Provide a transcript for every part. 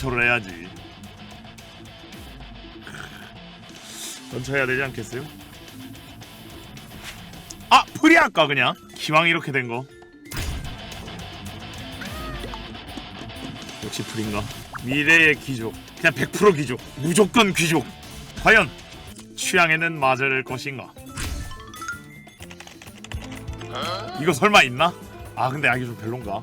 기초를 해야지. 던져야 되지 않겠어요? 아 프리할까 그냥 기왕 이렇게 된 거. 역시 프린가 미래의 귀족 그냥 100% 귀족 무조건 귀족 과연 취향에는 맞을 것인가 이거 설마 있나? 아 근데 아 이게 좀 별론가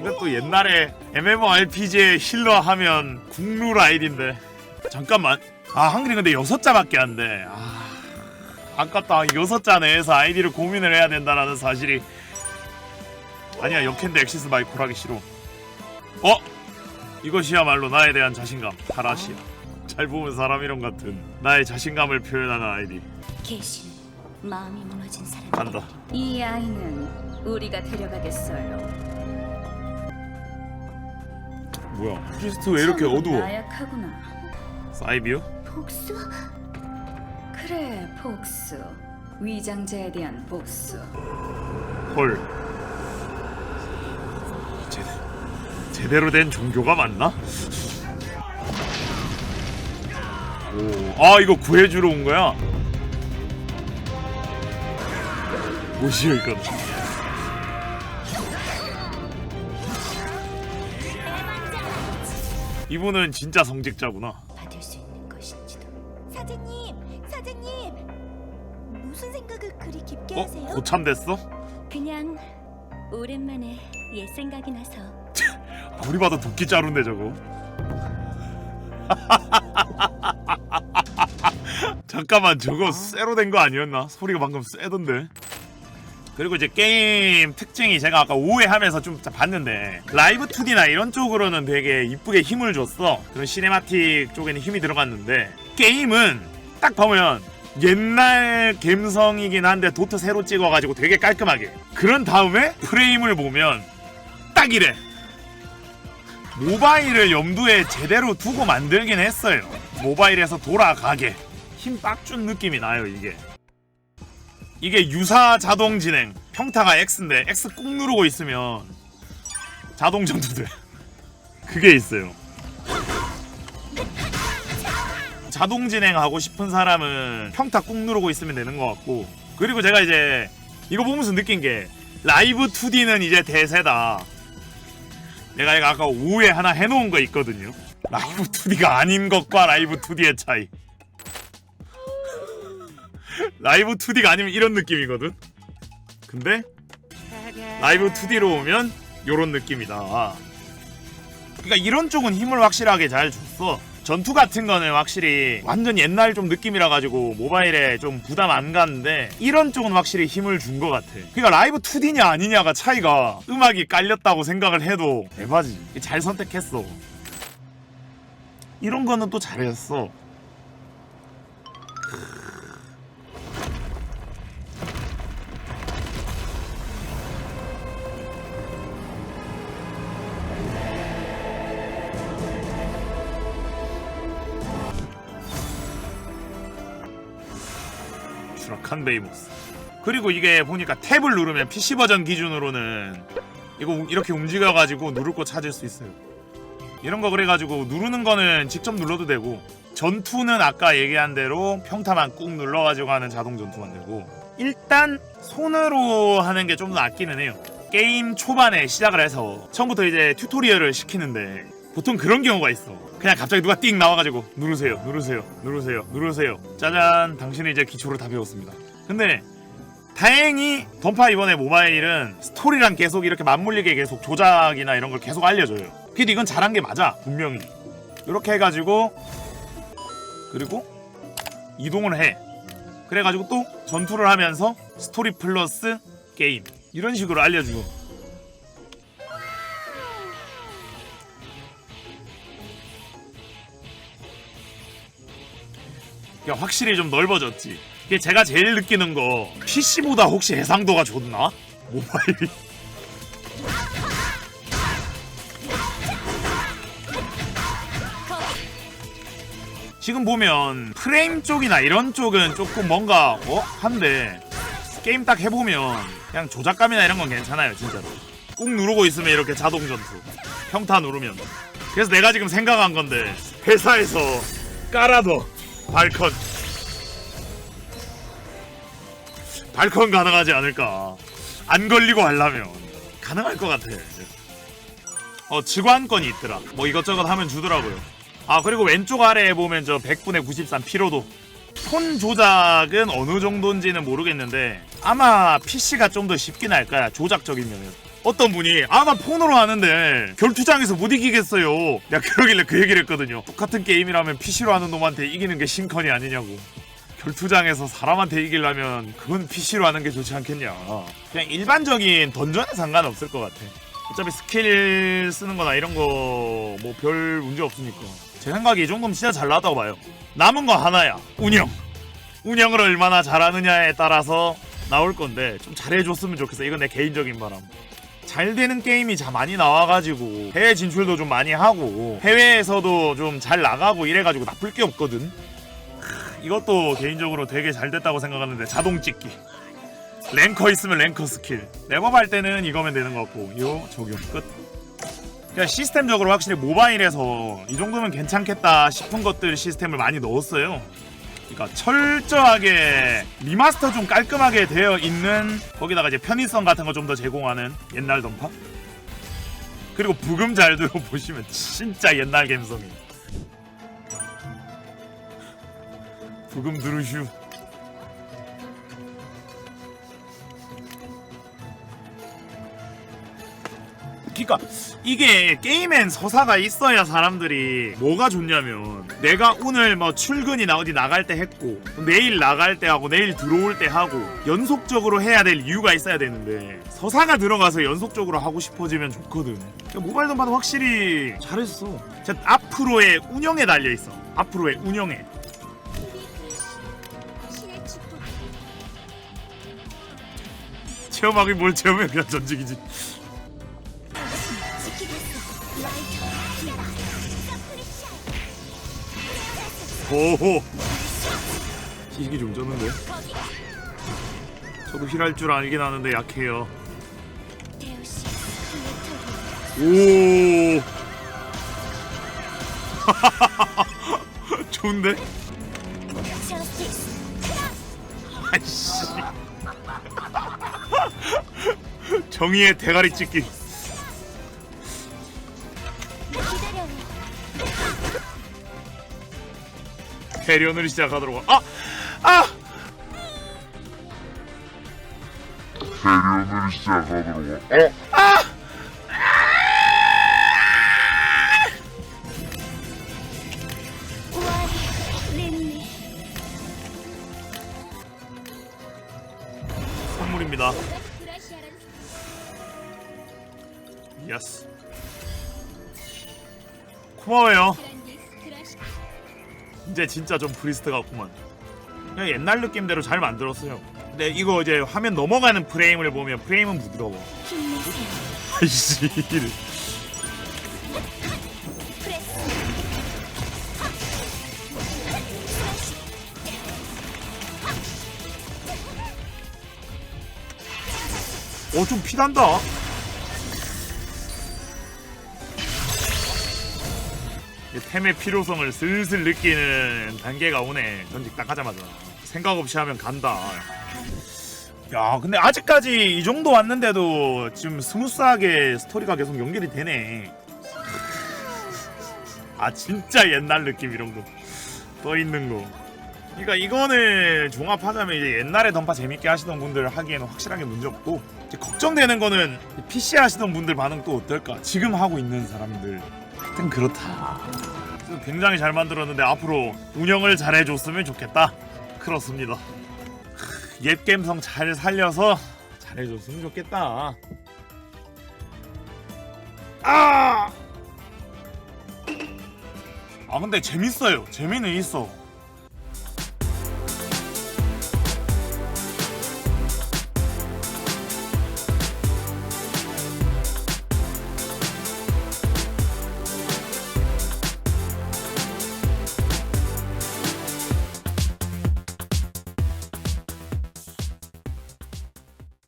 이건 또 옛날에 MMORPG에 힐러 하면 국룰 아이디인데. 잠깐만. 아 한글이 근데 여섯 자밖에 안돼. 아 아깝다. 여섯 자 내에서 아이디를 고민을 해야 된다라는 사실이. 아니야 역캔데 엑시스 마이콜 하기 싫어. 어? 이것이야말로 나에 대한 자신감. 타라시야. 잘 보면 사람 이름 같은 나의 자신감을 표현하는 아이디. 계신 마음이 무너진 사람. 간다. 이 아이는 우리가 데려가겠어요. 뭐야 프리스트 왜 이렇게 어두워 나약하구나. 사이비요? 복수? 그래, 복수. 위장자에 대한 복수. 헐 제, 제대로 된 종교가 맞나? 오, 아 이거 구해주러 온 거야? 뭐시여 이건 이분은 진짜 성직자구나 받을 수 있는 것인지도. 사장님, 사장님. 무슨 생각을 그리 깊게 어? 하세요? 고참 됐어? 그냥 오랜만에 옛 생각이 나서. 아무리 봐도 도끼 자루인데 저거 잠깐만 저거 쇠로 된 거 아니었나? 소리가 방금 쎄던데 그리고 이제 게임 특징이 제가 아까 오해하면서 좀 봤는데 라이브 2D나 이런 쪽으로는 되게 이쁘게 힘을 줬어 그런 시네마틱 쪽에는 힘이 들어갔는데 게임은 딱 보면 옛날 감성이긴 한데 도트 새로 찍어가지고 되게 깔끔하게 그런 다음에 프레임을 보면 딱 이래 모바일을 염두에 제대로 두고 만들긴 했어요. 모바일에서 돌아가게 힘 빡준 느낌이 나요 이게. 이게 유사 자동 진행 평타가 X인데 X 꾹 누르고 있으면 자동 전투돼. 그게 있어요. 자동 진행하고 싶은 사람은 평타 꾹 누르고 있으면 되는 것 같고 그리고 제가 이제 이거 보면서 느낀 게 라이브 2D는 이제 대세다. 내가 이거 아까 오해 하나 해놓은 거 있거든요. 라이브 2D가 아닌 것과 라이브 2D의 차이. 라이브 2D가 아니면 이런 느낌이거든. 근데 라이브 2D로 오면 요런 느낌이다. 그러니까 이런 쪽은 힘을 확실하게 잘 줬어. 전투 같은 거는 확실히 완전 옛날 좀 느낌이라 가지고 모바일에 좀 부담 안 가는데 이런 쪽은 확실히 힘을 준 것 같아. 그러니까 라이브 2D냐 아니냐가 차이가 음악이 깔렸다고 생각을 해도 대박이지. 잘 선택했어. 이런 거는 또 잘했어. 추락한 베이모스. 그리고 이게 보니까 탭을 누르면 PC 버전 기준으로는 이거 우- 이렇게 움직여가지고 누를 거 찾을 수 있어요. 이런 거 그래가지고 누르는 거는 직접 눌러도 되고 전투는 아까 얘기한 대로 평타만 꾹 눌러가지고 하는 자동 전투만 되고 일단 손으로 하는 게 좀 더 낫기는 해요. 게임 초반에 시작을 해서 처음부터 이제 튜토리얼을 시키는데 보통 그런 경우가 있어. 그냥 갑자기 누가 띵 나와가지고 누르세요, 누르세요, 누르세요, 누르세요. 짜잔, 당신이 이제 기초를 다 배웠습니다. 근데 다행히 던파 이번에 모바일은 스토리랑 계속 이렇게 맞물리게 계속 조작이나 이런 걸 계속 알려줘요. 근데 이건 잘한 게 맞아, 분명히. 이렇게 해가지고 그리고 이동을 해. 그래가지고 또 전투를 하면서 스토리 플러스 게임 이런 식으로 알려주고 확실히 좀 넓어졌지. 이게 제가 제일 느끼는 거 PC보다 혹시 해상도가 좋나? 모바일이. 지금 보면 프레임 쪽이나 이런 쪽은 조금 뭔가 어? 한데 게임 딱 해보면 그냥 조작감이나 이런 건 괜찮아요 진짜로 꾹 누르고 있으면 이렇게 자동 전투 평타 누르면 그래서 내가 지금 생각한 건데 회사에서 깔아둬 발컨. 발컨 가능하지 않을까? 안 걸리고 하려면 가능할 것 같아. 어 직관권이 있더라. 뭐 이것저것 하면 주더라고요. 아 그리고 왼쪽 아래에 보면 저 100분의 93 피로도. 톤 조작은 어느 정도인지는 모르겠는데 아마 PC가 좀 더 쉽긴 할 거야. 조작적인 면에서 어떤 분이 아마 폰으로 하는데 결투장에서 못 이기겠어요. 내가 그러길래 그 얘기를 했거든요. 똑같은 게임이라면 PC로 하는 놈한테 이기는 게 신컨이 아니냐고. 결투장에서 사람한테 이기려면 그건 PC로 하는 게 좋지 않겠냐. 그냥 일반적인 던전에 상관없을 것 같아. 어차피 스킬 쓰는 거나 이런 거 뭐 별 문제 없으니까. 제 생각에 이 정도면 진짜 잘 나왔다고 봐요. 남은 거 하나야. 운영. 운영을 얼마나 잘하느냐에 따라서 나올 건데 좀 잘해줬으면 좋겠어. 이건 내 개인적인 바람 잘 되는 게임이 자 많이 나와가지고 해외 진출도 좀 많이 하고 해외에서도 좀 잘 나가고 이래가지고 나쁠 게 없거든. 크, 이것도 개인적으로 되게 잘 됐다고 생각하는데 자동 찍기. 랭커 있으면 랭커 스킬. 랩업 할 때는 이거면 되는 것 같고 요 적용 끝. 그러니까 시스템적으로 확실히 모바일에서 이 정도면 괜찮겠다 싶은 것들 시스템을 많이 넣었어요 그러니까 철저하게 리마스터 좀 깔끔하게 되어 있는 거기다가 이제 편의성 같은 거 좀 더 제공하는 옛날 던파? 그리고 부금 잘 들어보시면 진짜 옛날 감성이. 부금 들으슈. 그러니까 이게 게임엔 서사가 있어야 사람들이 뭐가 좋냐면 내가 오늘 뭐 출근이나 어디 나갈 때 했고 내일 나갈 때 하고 내일 들어올 때 하고 연속적으로 해야 될 이유가 있어야 되는데 서사가 들어가서 연속적으로 하고 싶어지면 좋거든. 그러니까 모바일 던파도 확실히 잘했어. 진짜 앞으로의 운영에 달려 있어. 앞으로의 운영에. 체험하기 뭘 체험해? 그냥 전직이지 오호. 시식이 좀 쩌는데? 저도 힐할 줄 알긴 하는데 약해요. 오. 좋은데? 아이씨. 정의의 대가리 찍기. 기다려요 대련을 시작하도록 하- 아! 아! 대련을 시작하도록 어? 와이 린리 선물입니다 예스 고마워요 이제 진짜 좀 프리스트 같구만 그냥 옛날 느낌대로 잘 만들었어요. 근데 이거 이제 화면 넘어가는 프레임을 보면 프레임은 부드러워. 아이씨. 프레스 어좀 피난다 템의 필요성을 슬슬 느끼는 단계가 오네. 전직 딱 하자마자. 생각 없이 하면 간다. 야 근데 아직까지 이 정도 왔는데도 지금 스무스하게 스토리가 계속 연결이 되네. 아 진짜 옛날 느낌 이런 거. 떠 있는 거. 그러니까 이거는 종합하자면 이제 옛날에 던파 재밌게 하시던 분들 하기에는 확실하게 문제 없고 걱정되는 거는 PC 하시던 분들 반응 또 어떨까? 지금 하고 있는 사람들 하여튼 그렇다. 굉장히 잘 만들었는데 앞으로 운영을 잘 해줬으면 좋겠다. 그렇습니다. 크, 옛 감성 잘 살려서 잘 해줬으면 좋겠다. 아! 아 근데 재밌어요. 재미는 있어